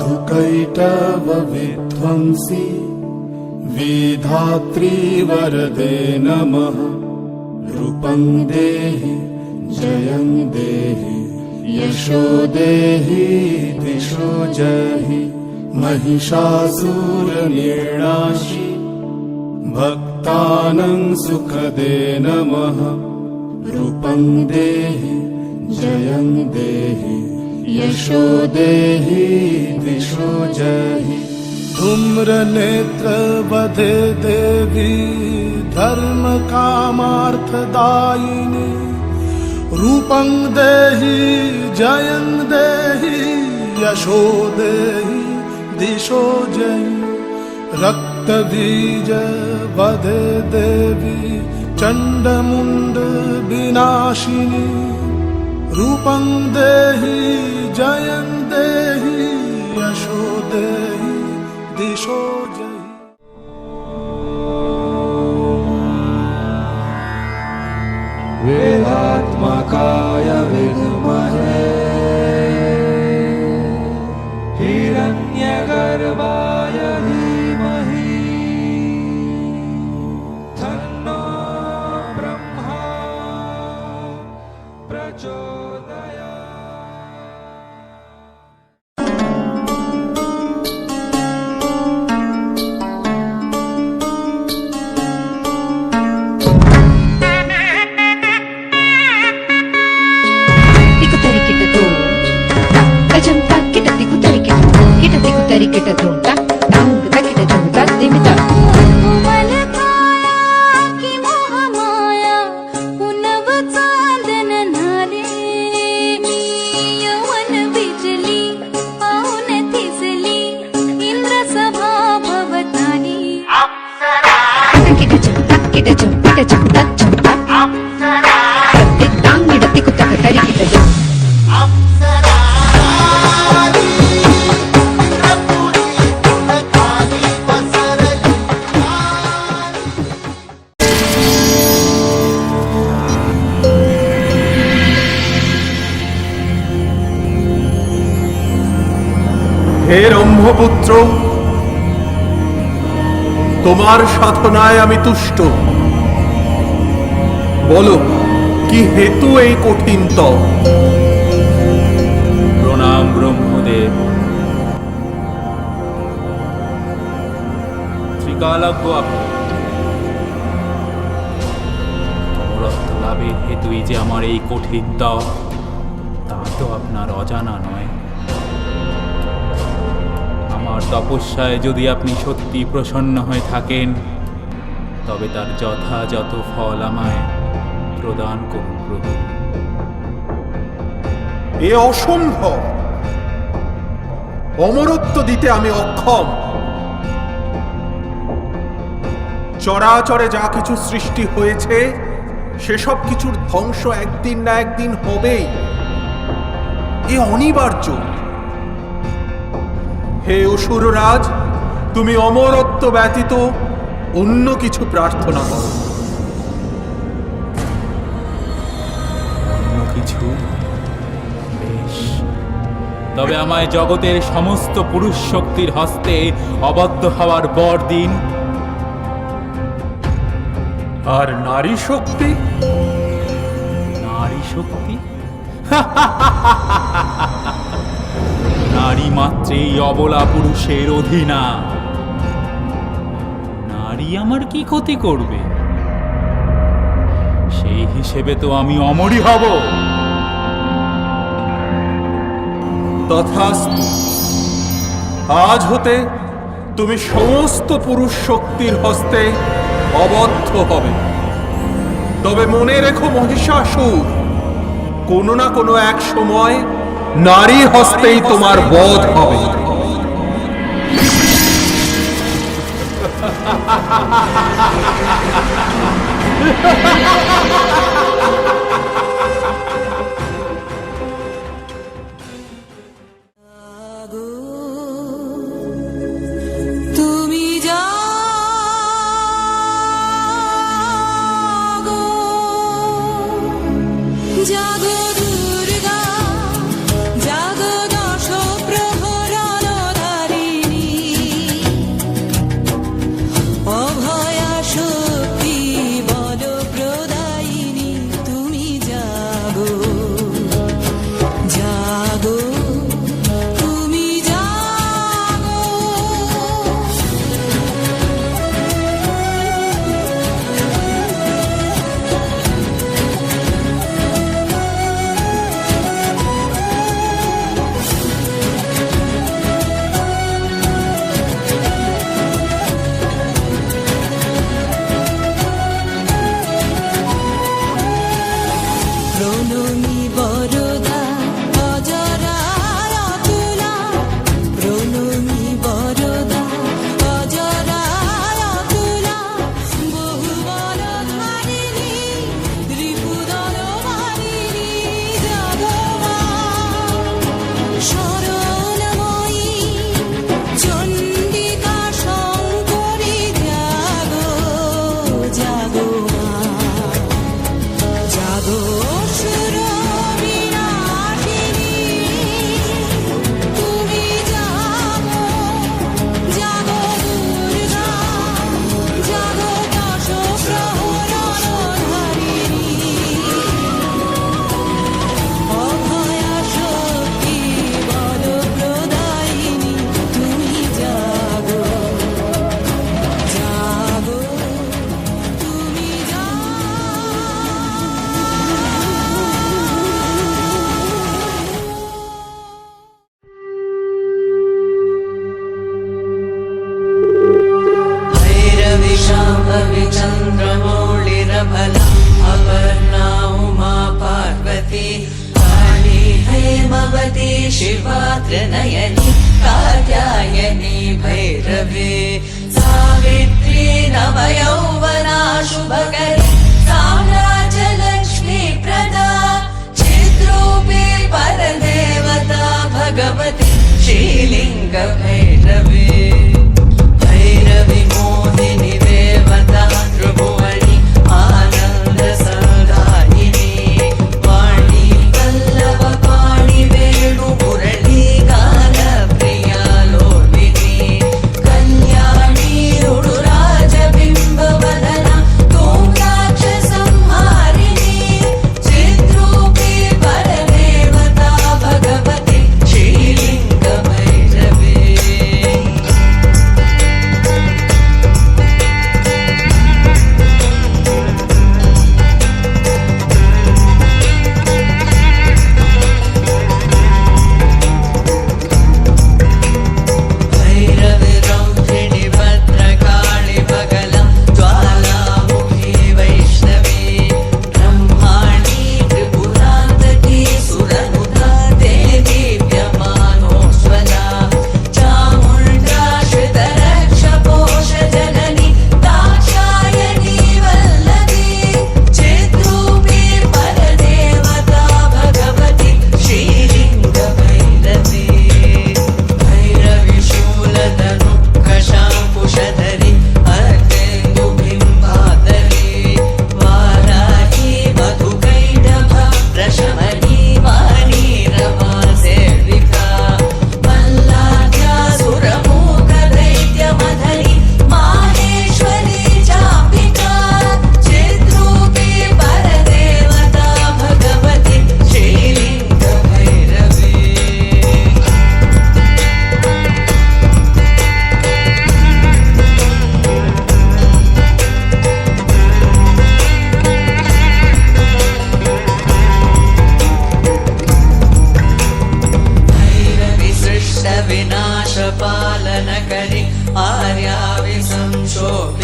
मधुकैटवविध्वंसी विधात्री वरदे नमः। रूपं देहि जयं देहि यशो देहि दिशो जहि महिषासुरनिर्णाशि। भक्तानं सुखदे नमः। रूपं देहि जयं देहि यशो देहि दिशो जहि धूम्रनेत्रवधे देवी धर्मकामार्थदायिनी रूपं देहि जयं देहि यशो देहि दिशो जयि रक्तबीज वधे देवी चण्डमुण्ड विनाशिनी रूपं देहि जयं देहि यशो देहि दिशो जयि वेदात्मकाय विद्महे కిట ధూంటా టాంగ్ కిట కిట ధూంటా దిమిటా కిట చుట్టా కిట చుట్టా కిట చుట్టా তোমার সাধনায় আমি তুষ্ট। বলো, কি হেতু এই কঠিন তপ? প্রণাম ব্রহ্মদেব। ত্রিকালজ্ঞ আপনি। লাভের হেতুই যে আমার এই কঠিন তপ, তা তো আপনার অজানা নয়। তপস্যায় যদি আপনি সত্যি প্রসন্ন হয়ে থাকেন, তবে তার যথাযথ ফল আমায় প্রদান করুন প্রভু। এ অসম্ভব। অমরত্ব দিতে আমি অক্ষম। চরাচরে যা কিছু সৃষ্টি হয়েছে, সেসব কিছুর ধ্বংস একদিন না একদিন হবেই। এ অনিবার্য। হে অসুররাজ তুমি অমরত্ব ব্যতীত অন্য কিছু প্রার্থনা করো। অন্য কিছু? বেশ। তবে আমায় জগতের সমস্ত পুরুষ শক্তির হস্তে অবদ্ধ হওয়ার বর দিন। আর নারী শক্তি? নারী শক্তি? নারী মাত্রেই অবলা পুরুষের অধীনা নারী আমার কি ক্ষতি করবে? সেই হিসেবে তো আমি অমরই হব। তথাস্তু, আজ হতে তুমি সমস্ত পুরুষ শক্তির হস্তে অবদ্ধ হবে। তবে মনে রেখো মহিষাসুর, কোনো না কোনো এক সময় নারী হস্তেই তোমার বধ হবে। তুমি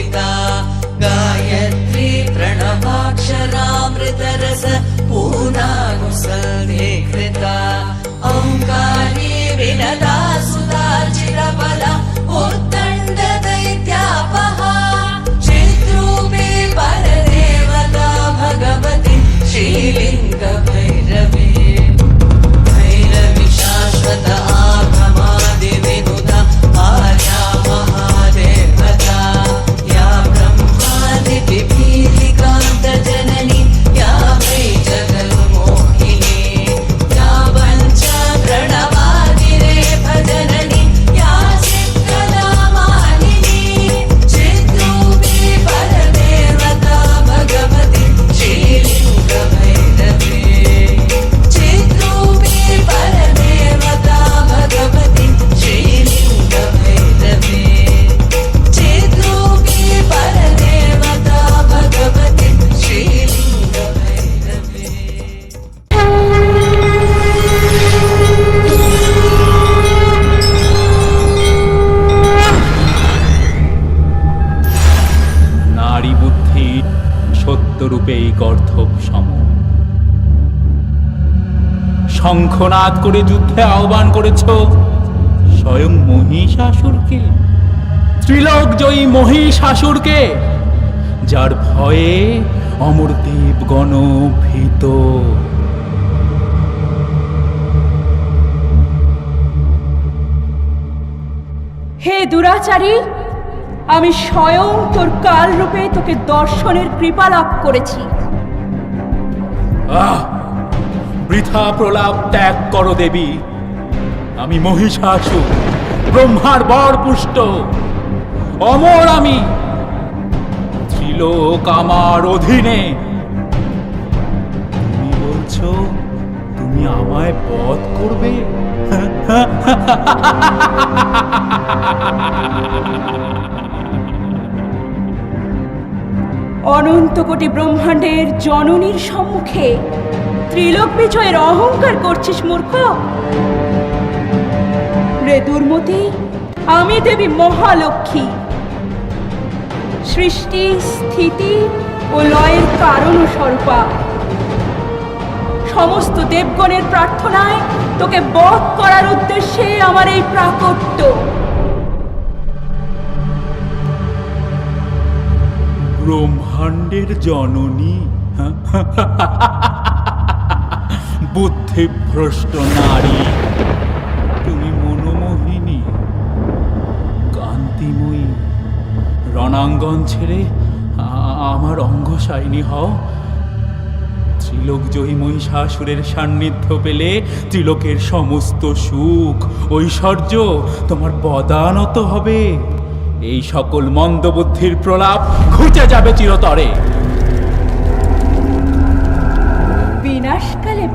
gritar. শঙ্খনাদ করে যুদ্ধে আহ্বান করেছ? স্বয়ং মহিষাসুরকে? ত্রিলোক জয়ী মহিষাসুরকে? যার ভয়ে অমরদেব গণ ভীত। হে দুরাচারী আমি স্বয়ং তোর কাল রূপে তোকে দর্শনের কৃপা লাভ করেছি। আহ! বৃথা প্রলাপ ত্যাগ করো দেবী। আমি মহিষাসু, ব্রহ্মার বর পুষ্ট অমর আমি। ত্রিলোক আমার অধীনে। তুমি বলছো, তুমি আমায় বধ করবে? অনন্ত কোটি ব্রহ্মাণ্ডের জননীর সম্মুখে ত্রিলোক বিজয়ের অহংকার করছিস, মূর্খ। রে দুর্মতি আমি দেবী মহালক্ষ্মী। সৃষ্টি, স্থিতি ও লয়ের কারণ স্বরূপা। সমস্ত দেবগণের প্রার্থনায় তোকে বধ করার উদ্দেশ্যে আমার এই প্রাকট্য। ব্রহ্মাণ্ডের জননী বুদ্ধিভ্রষ্ট নারী। তুমি মনোমোহিনী। কান্তিময়ী রণাঙ্গন ছেড়ে আমার অঙ্গশাইনী হও। ত্রিলোক জয়ী মহিষাসুরের সান্নিধ্য পেলে ত্রিলোকের সমস্ত সুখ, ঐশ্বর্য তোমার বদানত হবে। এই সকল মন্দবুদ্ধির প্রলাপ ঘুচে যাবে চিরতরে।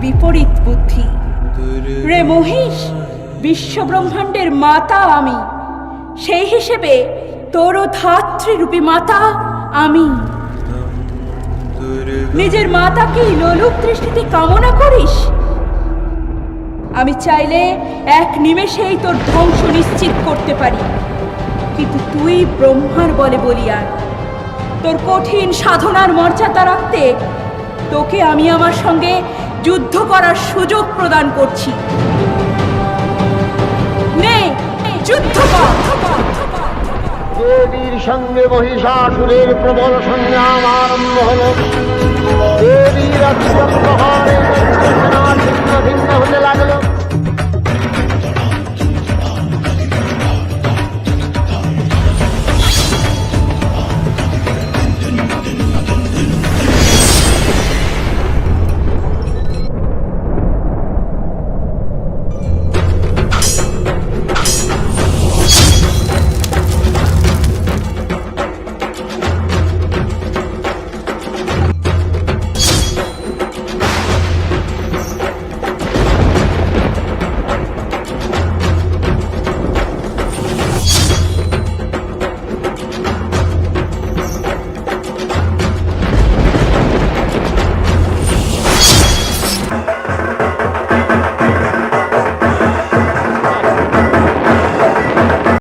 বিপরীত বুদ্ধি। রে মহিষ, বিশ্বব্রহ্মাণ্ডের মাতা আমি। সেই হিসেবে তোরও ধাত্রীরূপী মাতা আমি। নিজের মাতাকেই লোলুপ দৃষ্টিতে কামনা করিস? আমি চাইলে এক নিমেষেই তোর ধ্বংস নিশ্চিত করতে পারি। কিন্তু তুই ব্রহ্মার বলে বলিয়ান তোর কঠিন সাধনার মর্যাদা রাখতে তোকে আমি আমার সঙ্গে যুদ্ধ করার সুযোগ প্রদান করছি। নেই দেবীর সঙ্গে মহিষাসুরের প্রবল সংগ্রাম আরম্ভ হল।